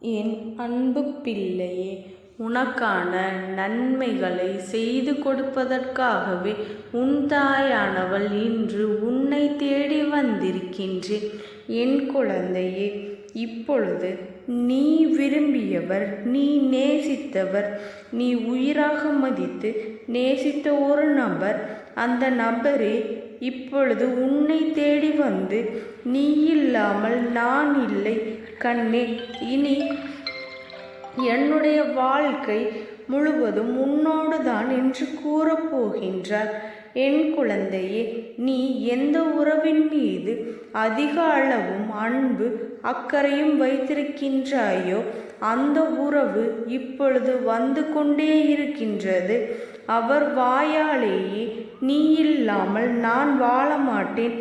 என் அன்பு பிள்ளையே உனக்கான நன்மைகளை செய்து கொடுப்பதற்காகவே உன் தாயானவள் இன்று உன்னை தேடி வந்திருக்கின்றேன். என் குழந்தையே இப்பொழுது நீ விரும்பியவர் நீ நேசித்தவர் நீ உயிராக மதித்து நேசித்த ஒரு நபர் அந்த நபரே இப்பொழுது உன்னை தேடி வந்து நீ இல்லாமல் நான் இல்லை கண்ணே. இனி என்னுடைய வாழ்க்கை முழுவதும் உன்னோடு தான் என்று கூறப்போகின்றார் என் குழந்தையே நீ எந்த உறவின் மீது அதிக அளவும் அன்பு அக்கறையும் வைத்திருக்கின்றாயோ அந்த உறவு இப்பொழுது வந்து கொண்டே இருக்கின்றது. அவர் வாயாலேயே நீ இல்லாமல் நான் வாழ மாட்டேன்.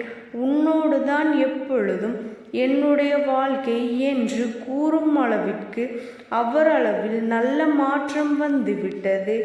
உன்னோடு தான் எப்பொழுதும் என்னுடைய வாழ்க்கை என்று கூறும் அளவிற்கு அவரளவில் நல்ல மாற்றம் வந்துவிட்டது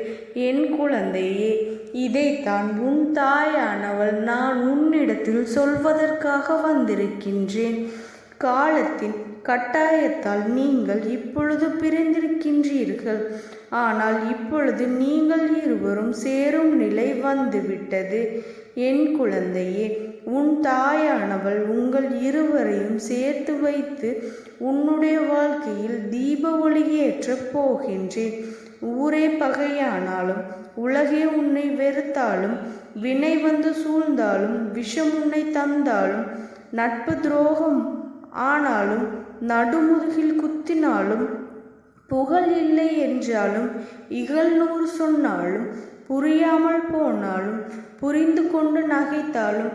என் குழந்தையே இதைத்தான் உன் தாயானவள் நான் உன்னிடத்தில் சொல்வதற்காக வந்திருக்கின்றேன். காலத்தின் கட்டாயத்தால் நீங்கள் இப்பொழுது பிரிந்திருக்கின்றீர்கள். ஆனால் இப்பொழுது நீங்கள் இருவரும் சேரும் நிலை வந்துவிட்டது. என் குழந்தையே உன் தாயானவள் உங்கள் இருவரையும் சேர்த்து வைத்து உன்னுடைய வாழ்க்கையில் தீப ஒளியேற்றப் போகின்றேன். ஊரே பகையானாலும் உலகே உன்னை வெறுத்தாலும் வினை வந்து சூழ்ந்தாலும் விஷம் உன்னை தந்தாலும் நட்பு துரோகம் ஆனாலும் நடுமுதுகில் குத்தினாலும் புகழ் இல்லை என்றாலும் இகழ்நூறு சொன்னாலும் புரியாமல் போனாலும் புரிந்து கொண்டு நகைத்தாலும்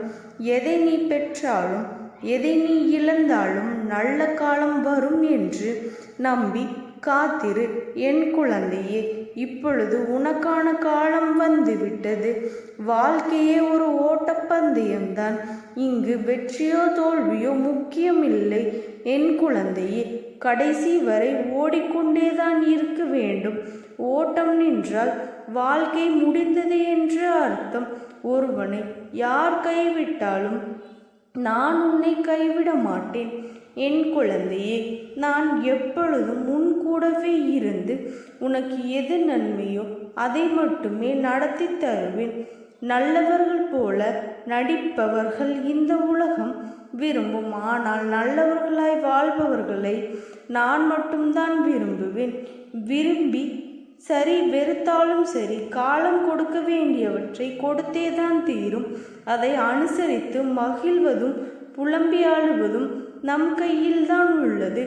எதை நீ பெற்றாலும் எதை நீ இழந்தாலும் நல்ல காலம் வரும் என்று நம்பி காத்திரு என் குழந்தையே இப்பொழுது உனக்கான காலம் வந்துவிட்டது. வாழ்க்கையே ஒரு ஓட்டப்பந்தயம்தான். இங்கு வெற்றியோ தோல்வியோ முக்கியமில்லை. என் குழந்தையே கடைசி வரை ஓடிக்கொண்டேதான் இருக்க வேண்டும். ஓட்டம் நின்றால் வாழ்க்கை முடிந்தது என்று அர்த்தம். ஒருவனை யார் கைவிட்டாலும் நான் உன்னை கைவிட மாட்டேன். என் குழந்தையே நான் எப்பொழுதும் உன் கூடவே இருந்து உனக்கு எது நன்மையோ அதை மட்டுமே நடத்தி தருவேன். நல்லவர்கள் போல நடிப்பவர்கள் இந்த உலகம் விரும்பும். ஆனால் நல்லவர்களாய் வாழ்பவர்களை நான் மட்டும்தான் விரும்புவேன். விரும்பி சரி வெறுத்தாலும் சரி காலம் கொடுக்க வேண்டியவற்றை கொடுத்தேதான் தீரும். அதை அனுசரித்து மகிழ்வதும் புலம்பியாளுவதும் நம் கையில்தான் உள்ளது.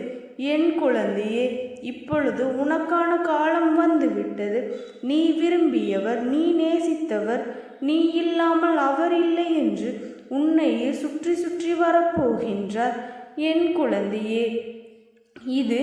என் குழந்தையே இப்பொழுது உனக்கான காலம் வந்துவிட்டது. நீ விரும்பியவர் நீ நேசித்தவர் நீ இல்லாமல் அவர் இல்லை என்று உன்னையே சுற்றி சுற்றி வரப்போகின்றார். என் குழந்தையே இது